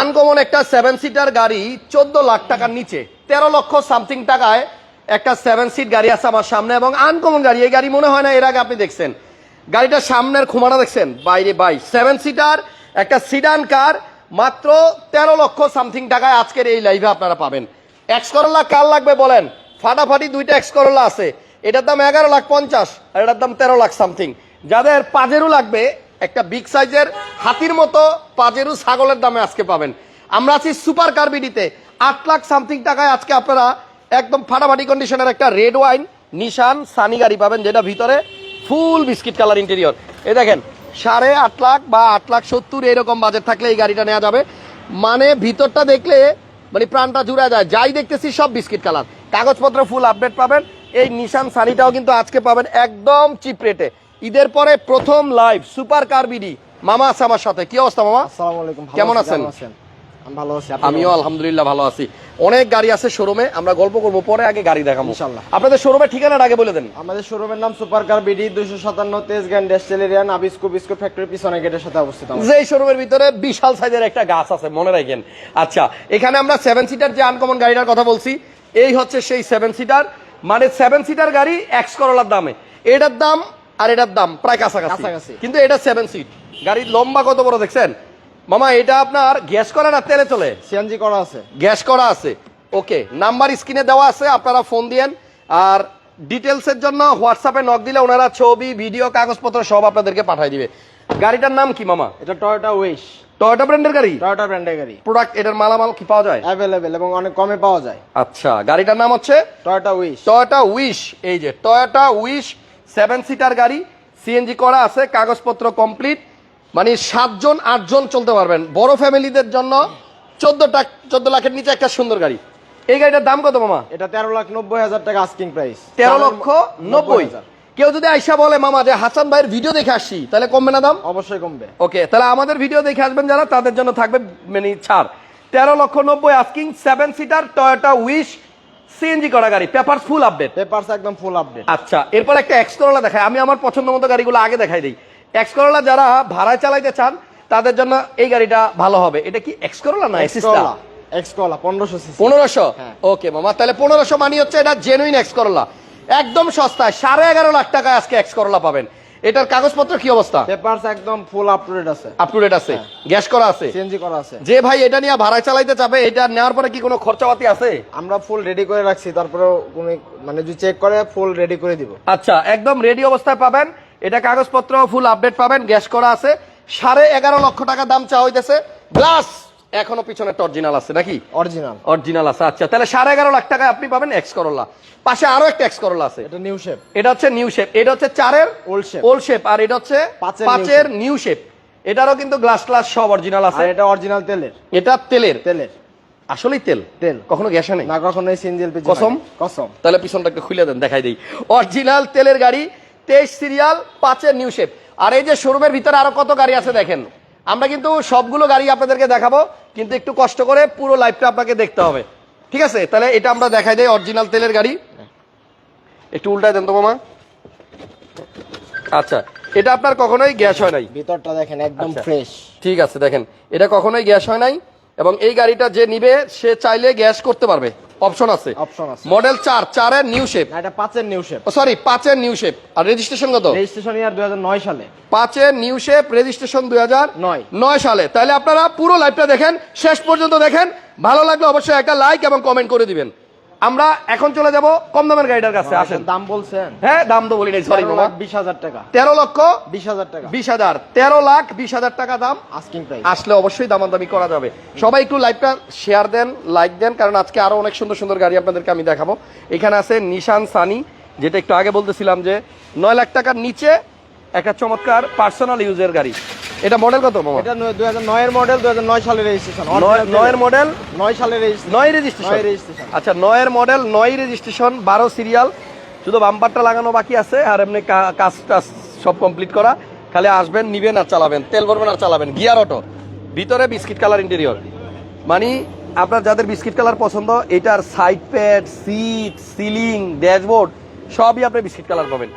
Uncommon একটা seven seater গাড়ি, চোদ্দ লাখ টাকার নিচে। তেরো লক্ষ সামথিং টাকায় একটা সেভেন সিট গাড়ি আছে আমার সামনে এবং আনকমন গাড়ি। এই গাড়ি মনে হয় না, এর আগে আপনি দেখছেন। গাড়িটার সামনের খুমাটা দেখছেন? বাইরে, বাই। সেভেন সিটার একটা সিডান কার মাত্র তেরো লক্ষ সামথিং টাকায় আজকের এই লাইভে আপনারা পাবেন। এক্স করলা কার লাগবে বলেন? ফাটাফাটি দুইটা এক্স করলা আছে। এটার দাম এগারো লাখ পঞ্চাশ আর এটার দাম তেরো লাখ সামথিং যাদের পাজেরও লাগবে একটা বিগ সাইজের হাতির মতো পাজেরু ছাগলের দামে আজকে পাবেন। আমরা আছি সুপার কার্বিডিতে আট লাখ সামথিং টাকায় আজকে আপনারা একদম ফাটাফাটি কন্ডিশনের একটা রেড ওয়াইন নিশান সানি গাড়ি পাবেন, যেটা ভিতরে ফুল বিস্কিট কালার ইন্টেরিয়র এই দেখেন, সাড়ে আট লাখ বা আট লাখ সত্তর এরকম বাজেট থাকলে এই গাড়িটা নেওয়া যাবে। মানে ভিতরটা দেখলে মানে প্রাণটা জুড়ে যায়। যাই দেখতেছি সব বিস্কিট কালার কাগজপত্র ফুল আপডেট পাবেন। এই নিশান সানিটাও কিন্তু আজকে পাবেন একদম চিপ রেটে ঈদের পরে প্রথম লাইভ সুপার কার বিডি মামা আছে আমার সাথে। কি অবস্থা মামা? আসসালামু আলাইকুম কেমন আছেন? ভালো আছি আমিও আলহামদুলিল্লাহ ভালো আছি। অনেক গাড়ি আছে শোরুমে আমরা গল্প করব পরে আগে গাড়ি দেখাবো। ইনশাল্লাহ। আপনাদের শোরুমের ঠিকানাটা আগে বলে দেন। আমাদের শোরুমের নাম সুপার কার বিডি দুইশো সাতান্ন তেজ গ্যান্ড ডেস্টেলেরিয়ান আবিস্কো বিস্কো ফ্যাক্টরি পিছনে গেটের সাথে অবস্থিত। যে শোরুমের ভিতরে বিশাল সাইজের একটা গাছ আছে মনে রাখেন। আচ্ছা এখানে আমরা সেভেন সিটার যে আনকমন গাড়িটার কথা বলছি এই হচ্ছে সেই সেভেন সিটার মানে সেভেন সিটার গাড়ি এক্স করলার দামে। এটার দাম আর এটার দাম প্রায় কাছাকাছি। কিন্তু এটা সেভেন সিট গাড়ির লম্বা কত বড় দেখছেন? মামা এটা আপনার গ্যাস করে না তেলে চলে? সিএনজি করা আছে। গ্যাস করা আছে। ওকে নাম্বার স্ক্রিনে দেওয়া আছে আপনারা ফোন দিয়েন। আর ডিটেলসের জন্য হোয়াটসঅ্যাপে নক দিলে ওনারা ছবি ভিডিও কাগজপত্র সব আপনাদেরকে পাঠিয়ে দিবে। গাড়িটার নাম কি মামা? এটা টয়োটা উইশ টয়োটা ব্র্যান্ডের গাড়ি? টয়োটা ব্র্যান্ডের গাড়ি। প্রোডাক্ট এটার মালামাল কি পাওয়া যায়? অ্যাভেলেবেল এবং অনেক কমে পাওয়া যায়। আচ্ছা গাড়িটার নাম হচ্ছে? টয়োটা উইশ টয়োটা উইশ এই যে টয়োটা উইশ সেভেন সিটার গাড়ি সিএনজি করা আছে কাগজপত্র কমপ্লিট মানে সাতজন আটজন চলতে পারবেন। বড় ফ্যামিলিদের জন্য চোদ্দ টাক চোদ্দ লাখের নিচে একটা সুন্দর গাড়ি। এই গাড়িটার দাম কত মামা? এটা তেরো লাখ নব্বই হাজার টাকা আস্কিং প্রাইস তেরো লক্ষ নব্বই কেউ যদি আইসা বলে মামা যে হাসান ভাইয়ের ভিডিও দেখে আসছি তাহলে কমবে না দাম? অবশ্যই কমবে। ওকে তাহলে আমাদের ভিডিও দেখে আসবেন যারা তাদের জন্য থাকবে মানে ছাড়। তেরো লক্ষ নব্বই asking seven seater Toyota Wish CNG করা গাড়ি পেপার ফুল আপডেট পেপারস একদম ফুল আপডেট আচ্ছা এরপর একটা এক্স করোলা দেখাই আমি আমার পছন্দ মতো গাড়িগুলো আগে দেখাই দিই। এক্স করোলা যারা ভাড়ায় চালাইতে চান তাদের জন্য এই গাড়িটা ভালো হবে। এটা কি এক্স করোলা না এক্সিসটা এক্স পনেরোশো সিসি পনেরোশো? হ্যাঁ। ওকে মামা তাহলে পনেরোশো মানি হচ্ছে এটা জেনুইন এক্স করলা একদম সস্তায় সাড়ে এগারো লাখ টাকায় আজকে এক্স করলা পাবেন। এটার কাগজপত্র কি অবস্থা? পেপারস একদম ফুল আপ টু ডেট আছে। আপ টু ডেট আছে গ্যাস করা আছে। সিএনজি করা আছে। যে ভাই এটা নিয়ে ভাড়া চালাইতে চাবে এটা নেওয়ার পরে কি কোনো খরচাপাতি আছে? আমরা ফুল রেডি করে রাখছি তারপরে কোনো মানে যদি চেক করে ফুল রেডি করে দিব। আচ্ছা একদম রেডি অবস্থায় পাবেন। এটা কাগজপত্র ফুল আপডেট পাবেন। গ্যাস করা আছে। সাড়ে এগারো লক্ষ টাকা দাম চাওয়া হইতেছে। গ্লাস এখনও পিছনে অরিজিনাল আছে নাকি? অরিজিনাল অরিজিনাল আছে আচ্ছা। তাহলে সাড়ে এগারো লাখ টাকায় আপনি পাবেন এক্স করোলা পাশে আরও একটা এক্স করোলা আছে। এটা নিউ শেপ এটা হচ্ছে নিউ শেপ এটা হচ্ছে চারের Old shape। ওল্ড শেপ আর এটা হচ্ছে পাঁচের নিউ শেপ এটারও কিন্তু গ্লাস গ্লাস সব অরিজিনাল আছে। এটা অরিজিনাল তেলের। এটা তেলের? তেলের। আসলেই তেল? তেল। কখনো গ্যাসে নেই? না কখনোই সিএনজি এলপিজি কসম? কসম। তাহলে পিছনটা একটু খুলে দেন দেখাই দিই। অরিজিনাল তেলের গাড়ি তেইশ সিরিয়াল পাঁচের নিউ শেপ আর এই যে শোরুমের ভিতরে আরও কত গাড়ি আছে দেখেন? আমরা কিন্তু সবগুলো গাড়ি আপনাদেরকে দেখাবো কিন্তু একটু কষ্ট করে পুরো লাইফটা আপনাকে দেখতে হবে। ঠিক আছে? তাহলে এটা আমরা দেখাই দেয় অরিজিনাল তেলের গাড়ি। একটু উল্টায় দেন তো মামা। আচ্ছা এটা আপনার কখনোই গ্যাস হয় নাই? ভিতরটা দেখেন একদম আচ্ছা। ফ্রেশ ঠিক আছে দেখেন। এটা কখনোই গ্যাস হয় নাই এবং এই গাড়িটা যে নিবে সে চাইলে গ্যাস করতে পারবে। অপশন আছে। অপশন আছে। মডেল চার চারের নিউ শেপ না এটা পাঁচের নিউ শেপ সরি পাঁচের নিউ শেপ আর রেজিস্ট্রেশন কত? রেজিস্ট্রেশন ইয়ার দুই হাজার নয় সালে। পাঁচের নিউ শেপ রেজিস্ট্রেশন দুই হাজার নয়। নয়। সালে। তাহলে আপনারা পুরো লাইভটা দেখেন শেষ পর্যন্ত দেখেন। ভালো লাগলে অবশ্যই একটা লাইক এবং কমেন্ট করে দিবেন। আমরা এখন চলে যাব কম দামের গাড়িটার কাছে আসেন। দাম বলছেন? হ্যাঁ দাম তো বলি নাই সরি মামা। বিশ হাজার টাকা। তেরো লক্ষ বিশ হাজার টাকা। বিশ হাজার তেরো লাখ বিশ হাজার টাকা দাম। আস্কিং প্রাইস আসলে অবশ্যই দামাদামি করা যাবে। সবাই একটু লাইভটা শেয়ার দেন লাইক দেন কারণ আজকে আরও অনেক সুন্দর সুন্দর গাড়ি আপনাদেরকে আমি দেখাবো। এখানে আছে নিশান সানি যেটা একটু আগে বলতেছিলাম যে নয় লাখ টাকার নিচে একটা চমৎকার পার্সোনাল ইউজের গাড়ি। এটা মডেল কত মামা? এটা দুই হাজার নয়ের মডেল দুই হাজার নয় সালের রেজিস্ট্রেশন নয়- নয়ের মডেল নয় সালের রেজিস্ট্রেশন নয় রেজিস্ট্রেশন নয় registration। আচ্ছা নয়ের মডেল নয় রেজিস্ট্রেশন বারো সিরিয়াল শুধু বাম্পারটা লাগানো বাকি আছে আর এমনি কাজ টাজ সব কমপ্লিট করা। খালি আসবেন নিবেন আর চালাবেন। তেল ভরবেন আর চালাবেন। গিয়ার অটো ভিতরে বিস্কিট কালার ইন্টেরিয়র মানে আপনার যাদের বিস্কিট কালার পছন্দ এটার side pad seat ceiling dashboard সবই আপনি বিস্কিট কালার পাবেন।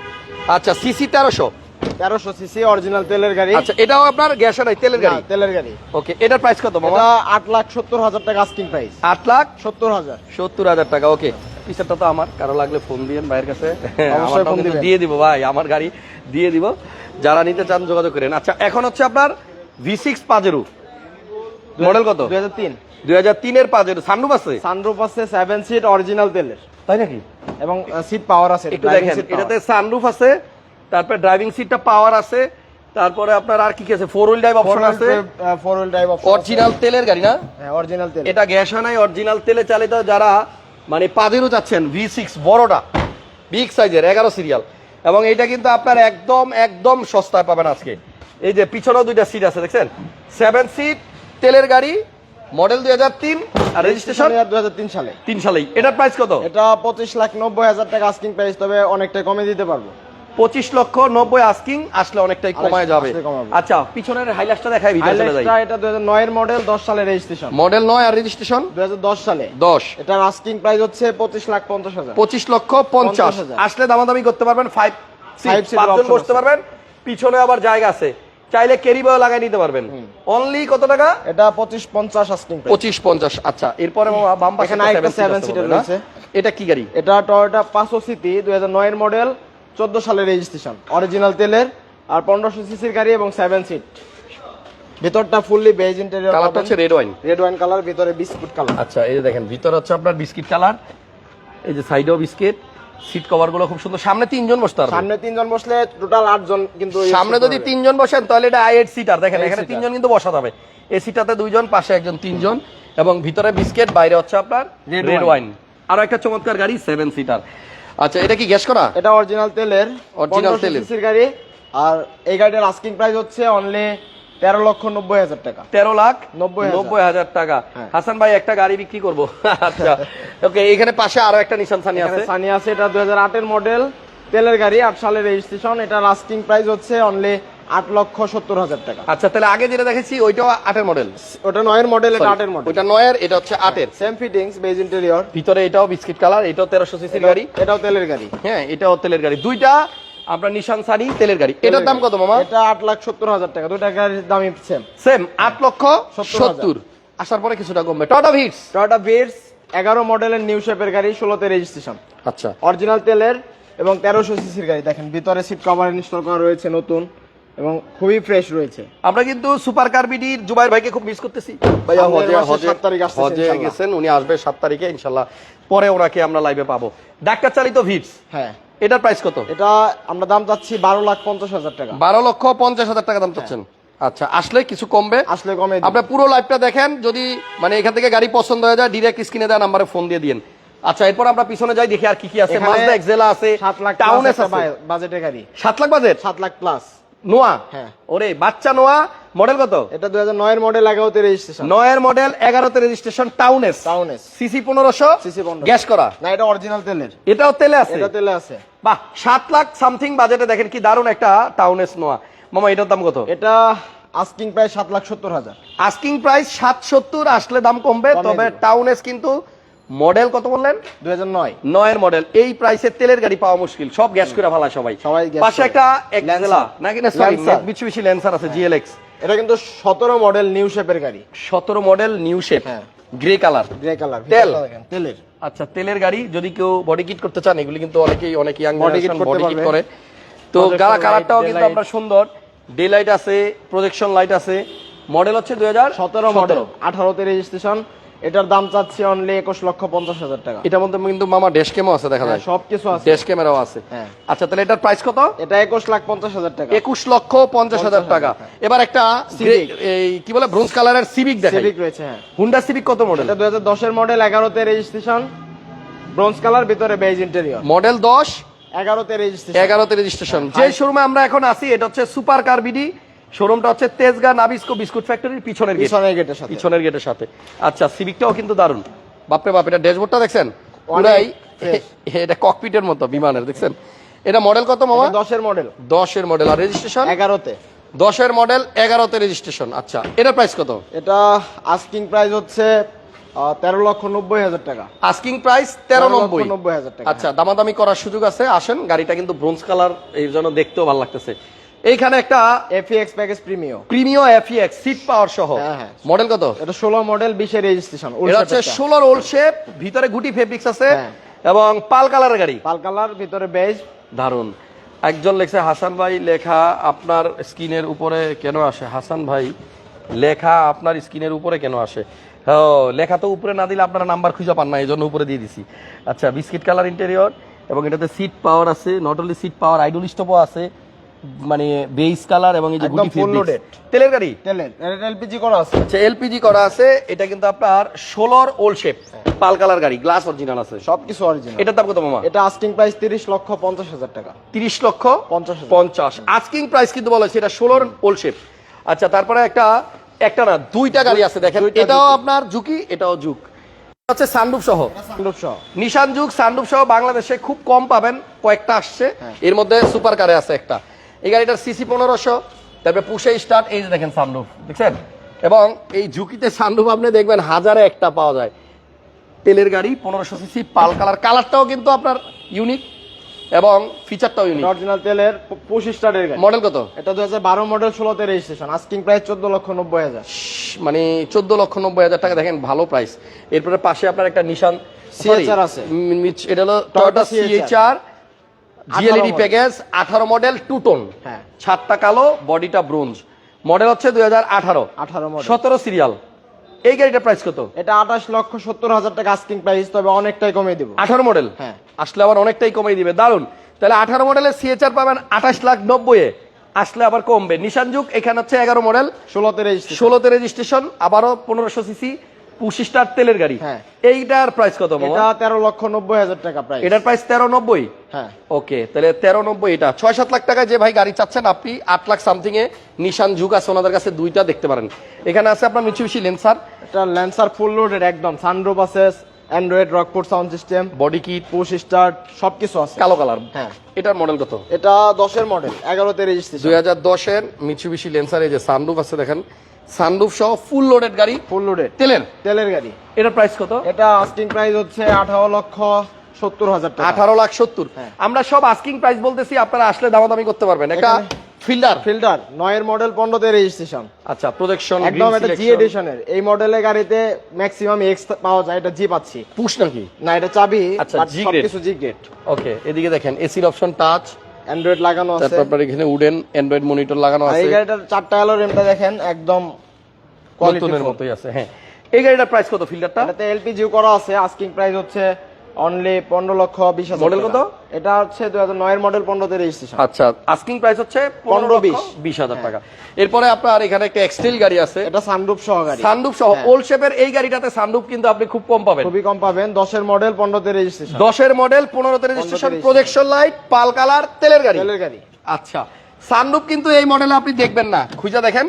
আচ্ছা সিসি তেরোশো। তেরোশো সিসি অরিজিনাল তেলের গাড়ি। আচ্ছা এটাও আপনার গ্যাস নাই তেলের গাড়ি? তেলের গাড়ি। ওকে এটার প্রাইস কত আট লাখ সত্তর হাজার টাকা আস্কিং প্রাইস আট লাখ সত্তর হাজার। সত্তর হাজার টাকা ওকে। পিছারটা তো আমার কারও লাগলে ফোন দিয়েন ভাইয়ের কাছে। অবশ্যই ফোন দিবেন। দিয়ে দিব ভাই আমার গাড়ি দিয়ে দিব। যারা নিতে চান যোগাযোগ করেন। আচ্ছা এখন হচ্ছে আপনার ভি সিক্স পাজেরু মডেল কত? দুই হাজার তিন। দুই হাজার তিনের পাজেরু সানরুফ আছে? সানরুফ আছে সেভেন সিট অরিজিনাল তেলের। তাই নাকি? এবং সিট পাওয়ার আছে একটু দেখেন এটাতে সানরুফ আছে তারপর ড্রাইভিং সিটটা পাওয়ার আছে তারপরে আপনার আর কি কি আছে? ফোর হুইল ড্রাইভ অপশন আছে। Four wheel drive option original তেলের গাড়ি না? হ্যাঁ অরিজিনাল তেল। এটা গ্যাস নাই অরিজিনাল তেলে চালিত যারা মানে পাজেরও যাচ্ছেন ভি সিক্স বড়টা বিগ সাইজের এগারো সিরিয়াল এবং এটা কিন্তু আপনার একদম একদম সস্তায় পাবেন আজকে। এই যে পিছনেও দুইটা সিট আছে দেখছেন? সেভেন সিট তেলের গাড়ি মডেল দুই হাজার তিন আর রেজিস্ট্রেশন দুই হাজার তিন সালে। তিন সালেই। এটার প্রাইস কত? এটা পঁচিশ লাখ নব্বই হাজার টাকা আস্কিং প্রাইস তবে অনেকটা কমে দিতে পারব। পঁচিশ লক্ষ নব্বই আস্কিং আসলে অনেকটাই কমায় যাবে। আচ্ছা পিছনের হাইলাইটটা দেখাই ভিতরে চলে যাই। এটা দুই হাজার নয়ের মডেল দশ সালে রেজিস্ট্রেশন মডেল নয় আর রেজিস্ট্রেশন দুই হাজার দশ সালে। দশ। এটার আস্কিং প্রাইস হচ্ছে পঁচিশ লাখ পঞ্চাশ হাজার। পঁচিশ লক্ষ পঞ্চাশ। আসলে দামাদামি করতে পারবেন ফাইভ Five seat পাঁচজন option বসতে পারবেন পিছনে আবার জায়গা আছে। চাইলে ক্যারি বয় লাগাই নিতে পারবেন। অনলি কত টাকা? এটা পঁচিশ পঞ্চাশ আস্কিং প্রাইস পঁচিশ পঞ্চাশ আচ্ছা এরপরে বাম পাশে এখানে একটা আরেকটা seven seven seat seater আছে। না? রয়েছে। এটা কি গাড়ি? এটা টয়োটা পাঁচশো সিটি দুই হাজার নয়ের মডেল চোদ্দ সালের রেজিস্ট্রেশন অরিজিনাল তেলের আর পনেরোশো সিসির গাড়ি এবং সেভেন সিট ভিতরটা ফুললি বেজ ইন্টেরিয়র কালারটা হচ্ছে red wine red wine colour ভিতরে বিস্কুট কালার আচ্ছা এই যে দেখেন ভিতরে হচ্ছে আপনার বিস্কিট কালার এই যে সাইডেও বিস্কিট সিট কভারগুলো খুব সুন্দর। সামনে তিনজন বসতে পারবে। সামনে তিনজন বসলে টোটাল আটজন কিন্তু সামনে যদি তিনজন বসেন তাহলে এটা আই এইট সিটার দেখেন এখানে তিনজন কিন্তু বসা যাবে এই সিটাতে দুইজন পাশে একজন তিনজন এবং ভিতরে বিস্কিট বাইরে হচ্ছে আপনার রেড ওয়াইন আরও একটা চমৎকার গাড়ি সেভেন সিটার আচ্ছা এটা কি গ্যাস করা? এটা অরিজিনাল তেলের অরিজিনাল তেলের। সিসির গাড়ি। আর এই গাড়িটার আস্কিং প্রাইস হচ্ছে অনলি তেরো লক্ষ নব্বই হাজার টাকা। তেরো লাখ নব্বই হাজার। নব্বই হাজার টাকা। হ্যাঁ। হাসান ভাই একটা গাড়ি বিক্রি করব। আচ্ছা। ওকে এখানে পাশে আরও একটা নিশান সানি আছে। সানি আছে এটা দুই হাজার আটের মডেল তেলের গাড়ি আট সালের রেজিস্ট্রেশন এটা লাস্টিং প্রাইস হচ্ছে অনলি আট লক্ষ সত্তর হাজার টাকা। আচ্ছা তাহলে আগে যেটা দেখেছি ওইটাও আটের মডেল ওটা নয়ের মডেল এটা আটের মডেল ওইটা নয়ের এটা হচ্ছে আটের। সেম ফিটিংস বেজ ইন্টেরিয়র ভিতরে এটাও বিস্কিট কালার এটাও তেরোশো সিসির গাড়ি। এটাও তেলের গাড়ি। হ্যাঁ এটাও তেলের গাড়ি। দুইটা আপনার নিশান সানি তেলের গাড়ি। এটার দাম কত মামা? এটা আট লাখ সত্তর হাজার টাকা। দুইটা গাড়ির দামই সেম সেম আট লক্ষ সত্তর আসার পরে কিছুটা কমবে। টটা ভিটস টয়োটা বিটস এগারো মডেলের নিউ শেপের গাড়ি ষোলোতে রেজিস্ট্রেশন আচ্ছা। অরিজিনাল তেলের এবং তেরোশো সিসির গাড়ি। দেখেন ভিতরে সিট কভার ইনস্টল করা রয়েছে নতুন। এবং খুবই ফ্রেশ রয়েছে। আমরা কিন্তু সুপার কার বিডির জুবাইর ভাইকে খুব মিস করতেছি। ভাইয়া হজে হজে সাত তারিখ আসতেছে হজে গেছেন উনি আসবে সাত তারিখে ইনশাল্লাহ। পরে ওনাকে আমরা লাইভে পাবো। ডাক্তার চালিত ভিটস হ্যাঁ। এটার প্রাইস কত? এটা আমরা দাম চাচ্ছি বারো লাখ পঞ্চাশ হাজার টাকা। বারো লক্ষ পঞ্চাশ হাজার টাকা দাম চাচ্ছেন? আচ্ছা আসলে কিছু কমবে? আসলে কমে দিন। আপনার পুরো লাইভটা দেখেন যদি মানে এখান থেকে গাড়ি পছন্দ হয়ে যায় ডিরেক্ট স্ক্রিনে দেওয়া নাম্বারে ফোন দিয়ে দিন আচ্ছা এরপর আমরা পিছনে যাই দেখি আর কি কি আছে। মাজদা এক্সেলা আছে সাত লাখ টাউন টাউন আছে। বাজেটের গাড়ি। সাত লাখ বাজেট? সাত লাখ প্লাস নোয়া? হ্যাঁ। ওরে বাচ্চা নোয়া মডেল কত? এটা দুই হাজার নয়ের মডেল এগারোতে রেজিস্ট্রেশন নয়ের মডেল এগারোতে registration TownAce TownAce CC পনেরোশো CC 1500 গ্যাস করা। না এটা অরিজিনাল তেলের। এটাও তেলে আছে? এটা তেলে আছে। বাহ সাত লাখ সামথিং বাজেটে দেখেন কি দারুণ একটা টাউনেস নোয়া। মামা এটার দাম কত? এটা আস্কিং প্রায় সাত লাখ সত্তর হাজার। আস্কিং প্রাইস সাত সত্তর আসলে দাম কমবে তবে টাউনেস কিন্তু মডেল কত বললেন? দুই হাজার নয়। নয়ের মডেল। এই প্রাইসে তেলের গাড়ি পাওয়া মুশকিল। সব গ্যাস করে ফেলা সবাই। সবাই পাশে একটা নাকি না সরি Lancer। মিচুবিশি ল্যান্সার আছে জিএলএক্স এটা কিন্তু সতেরো মডেল নিউ শেপের গাড়ি। সতেরো মডেল নিউ শেপ হ্যাঁ। গ্রে কালার গ্রে কালার তেল। তেলের। আচ্ছা তেলের গাড়ি যদি কেউ বডি কিট করতে চান এগুলি কিন্তু অনেকেই অনেক ইয়াং kit করতে বডি কিট করে। তো গালা কালারটাও কিন্তু। আপনার সুন্দর। ডে লাইট আছে প্রজেকশন লাইট আছে। মডেল হচ্ছে দুই হাজার সতেরো মডেল আঠারোতে রেজিস্ট্রেশন এটার দাম চাচ্ছি অনলি একুশ লক্ষ পঞ্চাশ হাজার টাকা। এটার মধ্যে কিন্তু মামা ড্যাশ ক্যামও আছে দেখা যায়। সব কিছু আছে। ড্যাশ ক্যামেরাও আছে। হ্যাঁ। আচ্ছা তাহলে এটার প্রাইস কত? এটা একুশ লাখ পঞ্চাশ হাজার টাকা। একুশ লক্ষ পঞ্চাশ হাজার টাকা। এবার একটা। এই কি বলে ব্রোঞ্জ কালারের সিভিক দেখাই। সিভিক রয়েছে হ্যাঁ। হুন্ডা সিভিক কত মডেল এটা দুই হাজার দশের মডেল এগারোতে রেজিস্ট্রেশন ব্রোঞ্জ কালার ভিতরে বেজ ইন্টেরিয়র মডেল দশ? এগারোতে রেজিস্ট্রেশন এগারোতে রেজিস্ট্রেশন যে শোরুমে আমরা এখন আছি এটা হচ্ছে সুপার কার বিডি শোরুমটা হচ্ছে তেজগা নাবিস্কো বিস্কুট ফ্যাক্টরির পিছনের পিছনের গেটের সাথে। পিছনের গেটের সাথে। আচ্ছা সিভিকটাও কিন্তু দারুণ বাপরে বাপ এটা ড্যাশবোর্ডটা দেখছেন? fresh। এটা ককপিটের মতো বিমানের দেখছেন? এটা মডেল কত মামা? এটা দশের মডেল দশের মডেল আর রেজিস্ট্রেশন এগারোতে। দশের মডেল এগারোতে রেজিস্ট্রেশন আচ্ছা এটার প্রাইস কত? এটা আস্কিং প্রাইস হচ্ছে তেরো লক্ষ নব্বই হাজার টাকা। আস্কিং প্রাইস তেরো নব্বই। নব্বই হাজার টাকা। আচ্ছা দামাদামি করার সুযোগ আছে আসেন। গাড়িটা কিন্তু ব্রোঞ্জ কালার এই জন্য দেখতেও ভালো লাগতেছে। এইখানে একটা FX package premium premium FX seat power সহ। হ্যাঁ, হ্যাঁ। মডেল কত? এটা ষোলো মডেল বিশের রেজিস্ট্রেশন এটা হচ্ছে ষোলোর ওল্ড শেপ ভিতরে গুটি ফেব্রিক্স আছে হ্যাঁ। এবং পাল কালারের গাড়ি। পাল কালার ভিতরে বেজ দারুণ একজন লেখছে হাসান ভাই লেখা আপনার স্ক্রিনের উপরে কেন আসে? হাসান ভাই লেখা আপনার স্ক্রিনের উপরে কেন আসে? ও লেখা তো উপরে না দিলে আপনারা নাম্বার খুঁজে পান না এই জন্য উপরে দিয়ে দিছি। আচ্ছা বিস্কিট কালার ইন্টেরিয়র এবং এটাতে সিট পাওয়ার আছে not only seat power idle স্টপও আছে। মানে বেস কালার এবং এই যে গুটি। তেলের গাড়ি? তেলের। এলপিজি করা আছে। আচ্ছা এলপিজি করা আছে এটা কিন্তু আপনার ওল্ড শেপ পাল কালার গাড়ি গ্লাস অরিজিনাল আছে সবকিছু অরিজিনাল এটার দাম কত মামা? এটা আস্কিং প্রাইস তিরিশ লক্ষ পঞ্চাশ হাজার টাকা। তিরিশ লক্ষ পঞ্চাশ হাজার। পঞ্চাশ। আস্কিং প্রাইস কিন্তু বলা হয়েছে এটা ওল্ড শেপ আচ্ছা তারপরে একটা একটা না দুইটা গাড়ি আছে দেখেন এটাও আপনার ঝুঁকি এটাও ঝুঁক। হচ্ছে সানরুফ সহ। সানরুফ সহ। নিশান যুগ সানরুফ সহ বাংলাদেশে খুব কম পাবেন কয়েকটা আসছে। হ্যাঁ। এর মধ্যে সুপার কারে আছে একটা। এই গাড়িটার সিসি পনেরোশো তারপরে পুষে স্টার্ট এই যে দেখেন সানরুফ দেখছেন? এবং এই ঝুঁকিতে সানরুফ আপনি দেখবেন হাজারে একটা পাওয়া যায়। তেলের গাড়ি পনেরোশো সিসি পাল কালার। কালারটাও কিন্তু আপনার ইউনিক এবং ফিচারটাও ইউনিক অরিজিনাল তেলের পঁচিশ স্টারের গাড়ি। মডেল কত? এটা দু হাজার বারো মডেল ষোলোতে রেজিস্ট্রেশন আস্কিং প্রাইস চোদ্দ লক্ষ নব্বই হাজার। মানে চোদ্দ লক্ষ নব্বই হাজার টাকা দেখেন ভালো প্রাইস এরপরে পাশে আপনার একটা নিশান CHR আছে। এটা হলো Toyota CHR CHR G LED. Package আঠারো মডেল টু টোন হ্যাঁ। ছাদটা কালো বডিটা ব্রোঞ্জ মডেল হচ্ছে দুই হাজার আঠারো। আঠারো সতেরো সিরিয়াল এই গাড়িটার প্রাইস কত? এটা আঠাশ লক্ষ সত্তর হাজার টাকা আস্কিং প্রাইস তবে অনেকটাই কমিয়ে দিব। আঠারো মডেল হ্যাঁ। আসলে আবার অনেকটাই কমিয়ে দিবে। দারুণ তাহলে আঠারো মডেলের সিএচআর পাবেন আঠাশ লাখ নব্বই আসলে আবার কমবে। নিশান যুগ এখানে হচ্ছে এগারো মডেল ষোলোতে ষোলোতে রেজিস্ট্রেশন আবারও পনেরোশো সিসি স্টার তেলের গাড়ি। হ্যাঁ। এইটার প্রাইস কত এটা তেরো লক্ষ নব্বই হাজার টাকা প্রাইস এটার প্রাইস তেরো নব্বই? হ্যাঁ। ওকে তাহলে তেরো নব্বই এটা। ছয় সাত লাখ টাকায় যে ভাই গাড়ি চাচ্ছেন আপনি আট লাখ সামথিং এ নিশান যুগ আছে ওনাদের কাছে দুইটা দেখতে পারেন। এখানে আছে আপনার মিচুবিশি লেন্সার এটা ল্যান্সার ফুল লোডেড একদম। সানরুফ আছে Android Rockford sound system body kit push start সবকিছু আছে। কালো কালার হ্যাঁ। এটার মডেল কত? এটা দশের মডেল এগারোতে রেজিস্ট্রেশন দুই হাজার দশের মিচুবিশি লেন্সার এই যে সানরুফ আছে দেখেন। সানরুফ সহ ফুল লোডেড গাড়ি ফুল লোডেড তেলের? তেলের গাড়ি। এটার প্রাইস কত? এটা আস্কিং প্রাইস হচ্ছে আঠারো লক্ষ সত্তর হাজার টাকা। আঠারো লাখ সত্তর। হ্যাঁ। আমরা সব আস্কিং প্রাইস বলতেছি আপনারা আসলে দামাদামি করতে পারবেন। এখানে- ফিল্ডার ফিল্টার নয়ের মডেল পনেরোতে রেজিস্ট্রেশন আচ্ছা প্রজেকশন একদম এটা জি এডিশনের এই মডেলের গাড়িতে ম্যাক্সিমাম এক্স পাওয়া যায় এটা জি পাচ্ছি। পুশ নাকি? না এটা চাবি আচ্ছা, G সবকিছু জি গ্রেড ওকে এদিকে দেখেন এসির অপশন টাচ অ্যান্ড্রয়েড লাগানো আছে। তারপর এখানে উডেন অ্যান্ড্রয়েড মনিটর লাগানো আছে এই গাড়িটার চারটা আলো রিমটা দেখেন একদম কোয়ালিটির কোয়ালিটি মতোই আছে হ্যাঁ। এই গাড়িটার প্রাইস কত ফিল্টারটা এটাতে এলপিজিও করা আছে আস্কিং প্রাইস হচ্ছে অনলি পনেরো লক্ষ বিশ Model কত? এটা হচ্ছে দুই হাজার নয়ের মডেল পনেরোতে রেজিস্ট্রেশন আচ্ছা আস্কিং প্রাইস হচ্ছে পনেরো বিশ। বিশ হাজার টাকা। এরপরে আপনার এখানে একটা এক্সটেল গাড়ি আছে। এটা সানরুফ সহ গাড়ি। সানরুফ সহ। হ্যাঁ। ওল্ড শেপের এই গাড়িটাতে সানরুফ কিন্তু আপনি খুব কম পাবেন। খুবই কম পাবেন। দশের মডেল পনেরোতে রেজিস্ট্রেশন দশের মডেল পনেরোতে registration. Projection light pearl colour তেলের গাড়ি। তেলের গাড়ি। আচ্ছা সানরুফ কিন্তু এই মডেলে আপনি দেখবেন না। খুঁজে দেখেন।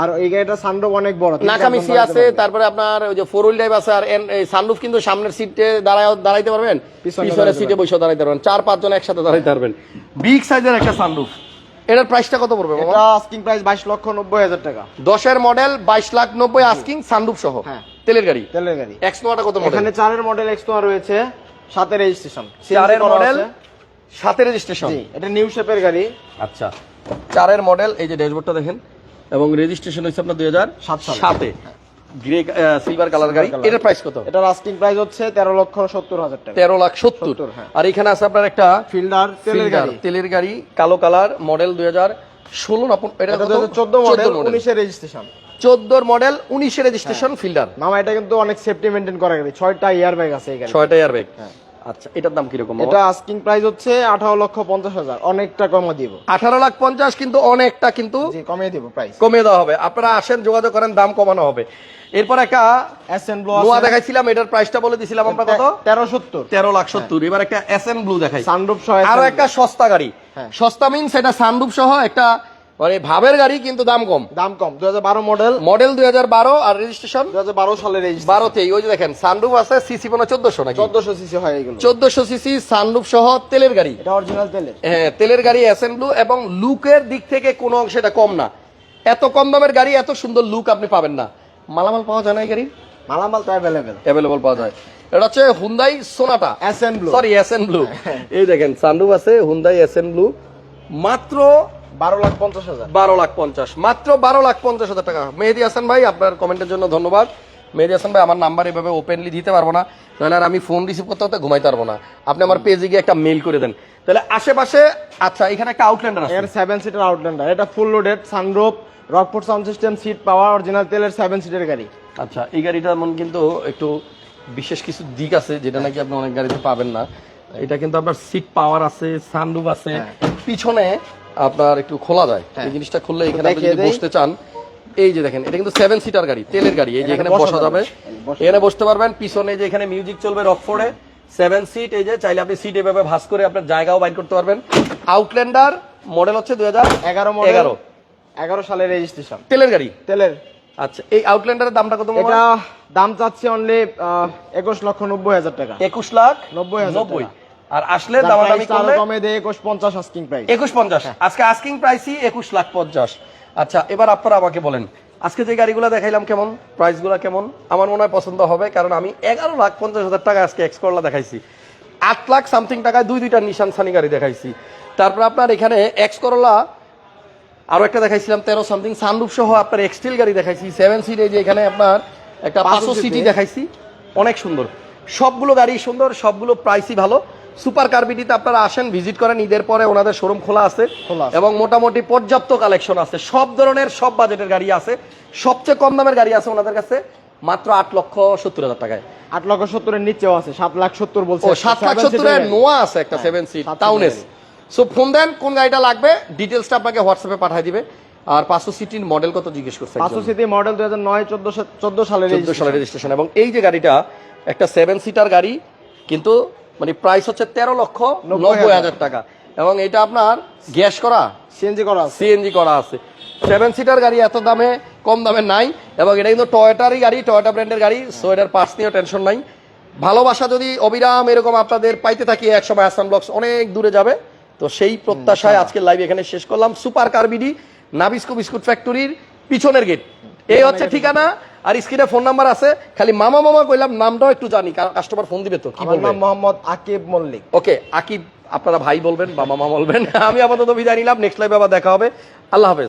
আর এই গাড়িটা সানরুফ অনেক বড় নাকামিসি আছে তারপরে আপনার ওই যে ফোর হুইল ড্রাইভ আছে আর সানরুফ কিন্তু সামনের সিটে দাঁড়ায় দাঁড়াইতে পারবেন? পিছনের সিটে বসে দাঁড়াইতে পারবেন। চার পাঁচজন একসাথে দাঁড়াইতে পারবেন। বিগ সাইজের একটা সানরুফ এটার প্রাইসটা কত পড়বে এটা আস্কিং প্রাইস বাইশ লক্ষ নব্বই হাজার টাকা। দশের মডেল বাইশ লাখ নব্বই আস্কিং সানরুফ সহ। হ্যাঁ। তেলের গাড়ি? তেলের গাড়ি। এক্স নোয়াটা কত মডেল এখানে চারের মডেল এক্সট্রা রয়েছে সাথে রেজিস্ট্রেশন চারের মডেল সাথে রেজিস্ট্রেশন জি এটা নিউ শেপের গাড়ি। আচ্ছা। চারের মডেল এই যে ড্যাশবোর্ডটা দেখেন। এবং রেজিস্ট্রেশন হচ্ছে আপনার দুই হাজার সাত গ্রে সিলভার কালার গাড়ি। এটার প্রাইস কত? এটার আস্কিং প্রাইস হচ্ছে তেরো লক্ষ সত্তর হাজার টাকা। তেরো লাখ সত্তর। 70, হ্যাঁ। আর এখানে আছে আপনার একটা ফিল্ডার তেলের গাড়ি। তেলের গাড়ি কালো কালার মডেল দুই হাজার ষোলো না এটা এটা চোদ্দ মডেল উনিশের রেজিস্ট্রেশন চোদ্দোর মডেল উনিশে রেজিস্ট্রেশন। ফিল্ডার মামা এটা কিন্তু অনেক সেফটি মেনটেন করা গাড়ি। ছয়টা ইয়ার ব্যাগ আছে ছয়টা এয়ার ব্যাগ হ্যাঁ। আচ্ছা এটার দাম কীরকম? এটা আস্কিং প্রাইস হচ্ছে আঠারো লক্ষ পঞ্চাশ হাজার। অনেকটা কমে দিব। আঠারো লাখ পঞ্চাশ কিন্তু অনেকটা কিন্তু কমিয়ে দিব প্রাইস কমিয়ে দেওয়া হবে। আপনারা আসেন যোগাযোগ করেন দাম কমানো হবে। এরপর একটা এস এন নোয়া দেখাইছিলাম এটার প্রাইসটা বলে দিছিলাম আমরা কত? তেরো সত্তর। তেরো লাখ সত্তর। এবার একটা এস এন ব্লু দেখাই। সানরুফ সহ আরও একটা সস্তা গাড়ি। হ্যাঁ। সস্তা মিনস এটা সানরুফ সহ একটা মানে ভাবের গাড়ি কিন্তু দাম কম। দাম কম দু হাজার বারো মডেল মডেল দুই হাজার বারো আর রেজিস্ট্রেশন দু হাজার বারো সালের বারোতেই ওই যে দেখেন সানরুফ আছে সিসি পনেরো চোদ্দশো নাকি? চোদ্দশো সিসি হয় এগুলো। চোদ্দশো সিসি সানরুফ সহ তেলের গাড়ি। এটা অরিজিনাল তেলের। হ্যাঁ তেলের গাড়ি এস এন ব্লু এবং লুকের দিক থেকে কোনো অংশে এটা কম না। এত কম দামের গাড়ি এত সুন্দর লুক আপনি পাবেন না। মালামাল পাওয়া যায় না এই গাড়ি? মালামাল তো অ্যাভেলেবেল অ্যাভেলেবল পাওয়া যায়। এটা হচ্ছে Hyundai Sonata S N blue sorry S N blue এই দেখেন সানরুফ আছে হুন্দাই এস এন ব্লু মাত্র বারো লাখ পঞ্চাশ হাজার। বারো লাখ পঞ্চাশ। মাত্র বারো লাখ পঞ্চাশ হাজার টাকা। মেহেদি হাসান ভাই আপনার কমেন্টের জন্য ধন্যবাদ। মেহেদি হাসান ভাই আমার নাম্বার এভাবে ওপেনলি দিতে পারব না। তাহলে আর আমি ফোন রিসিভ করতে হতে ঘুমাইতে পারব না। আপনি আমার পেজে গিয়ে একটা মেল করে দেন। তাহলে আশেপাশে আচ্ছা এখানে একটা আউটল্যান্ডার আছে। এর সেভেন সিটার আউটল্যান্ডার এটা full loaded sunroof Rockford sound system seat power original তেলের সেভেন সিটের গাড়ি। আচ্ছা এই গাড়িটা মন কিন্তু একটু বিশেষ কিছু দিক আছে যেটা নাকি আপনি অনেক গাড়িতে পাবেন না। এটা কিন্তু আপনার সিট পাওয়ার আছে সানরুফ আছে। পিছনে আপনার একটু খোলা যায়। এই জিনিসটা খুললে এখানে আপনি যদি বসতে চান এই যে দেখেন এটা কিন্তু সেভেন সিটার গাড়ি তেলের গাড়ি এই যে এখানে বসা যাবে। এখানে বসতে পারবেন পিছনে যে এখানে মিউজিক চলবে রকফোর্ডে সেভেন সিট এই যে চাইলে আপনি সিট এভাবে ভাস করে আপনার জায়গাও বাইর করতে পারবেন। আউটল্যান্ডার মডেল হচ্ছে দুই হাজার এগারো। মডেল এগারো এগারো সালের রেজিস্ট্রেশন তেলের গাড়ি? তেলের। আচ্ছা এই আউটল্যান্ডারের দামটা কত? এটা দাম চাচ্ছে অনলি একুশ লক্ষ নব্বই হাজার টাকা। একুশ লাখ নব্বই হাজার নব্বই। আর আসলে দামাদামি করলে কমে দেয় একুশ পঞ্চাশ আস্কিং প্রাইস একুশ পঞ্চাশ। আজকে আস্কিং প্রাইসই একুশ লাখ পঞ্চাশ। আচ্ছা এবার আপনারা আমাকে বলেন আজকে যে গাড়িগুলো দেখাইলাম কেমন? প্রাইসগুলো কেমন? আমার মনে হয় পছন্দ হবে কারণ আমি এগারো লাখ পঞ্চাশ হাজার টাকা আজকে এক্স করলা দেখাইছি। আট লাখ সামথিং টাকায় দুই দুইটা নিশান সানি গাড়ি দেখাইছি। তারপর আপনার এখানে এক্স করলা আরও একটা দেখাইছিলাম তেরো সামথিং সানরুফ সহ আপনার এক্সটেল গাড়ি দেখাইছি। সেভেন সিট এই যে এখানে আপনার একটা পাঁচশো সিটি দেখাইছি। অনেক সুন্দর। সবগুলো গাড়ি সুন্দর সবগুলো প্রাইসই ভালো। সুপার কার্বিটিতে আপনারা আসেন ভিজিট করেন ঈদের পরে ওনাদের শোরুম খোলা আছে। এবং মোটামুটি পর্যাপ্ত কালেকশন আছে। সব ধরনের সব বাজেটের গাড়ি আছে। সবচেয়ে কম দামের গাড়ি আছে ওনাদের কাছে মাত্র আট লক্ষ সত্তর হাজার টাকায়। আট লক্ষ সত্তরের নিচেও আছে সাত লাখ সত্তর বলছে। সাত লাখ সত্তরের নোয়া আছে একটা seven seat TownAce so phone দেন কোন গাড়িটা লাগবে ডিটেলসটা আপনাকে হোয়াটসঅ্যাপে পাঠিয়ে দিবে। আর পাঁচশো সিটির মডেল কত জিজ্ঞেস করছে পাঁচশো সিটি মডেল দুই হাজার নয় চোদ্দ চোদ্দ সালের চোদ্দ সালের রেজিস্ট্রেশন এবং এই যে গাড়িটা একটা সেভেন সিটার গাড়ি কিন্তু মানে প্রাইস হচ্ছে তেরো লক্ষ নব্বই হাজার। টাকা। এবং এটা আপনার গ্যাস করা সিএনজি করা আছে। সিএনজি করা আছে। সেভেন সিটার গাড়ি এত দামে কম দামে নাই। এবং এটা কিন্তু টয়োটারই গাড়ি টয়োটা ব্র্যান্ডের গাড়ি সো এটার পার্টস নিয়েও টেনশন নাই। ভালোবাসা যদি অবিরাম এরকম আপনাদের পাইতে থাকি এক সময় আসাম ব্লকস অনেক দূরে যাবে। তো সেই প্রত্যাশায় আজকের লাইভ এখানে শেষ করলাম। সুপার কার্বিডি নাবিস্কো বিস্কুট ফ্যাক্টরির পিছনের গেট এই হচ্ছে ঠিকানা। আর স্ক্রিনে ফোন নাম্বার আছে খালি মামা মামা কইলাম নামটাও একটু জানি কাস্টমার ফোন দিবে তো কি নাম মোহাম্মদ আকিব মল্লিক। ওকে আকিব আপনারা ভাই বলবেন বা মামা বলবেন আমি আপাতত বিদায় নিলাম নেক্সট লাইভে আবার দেখা হবে আল্লাহ হাফেজ।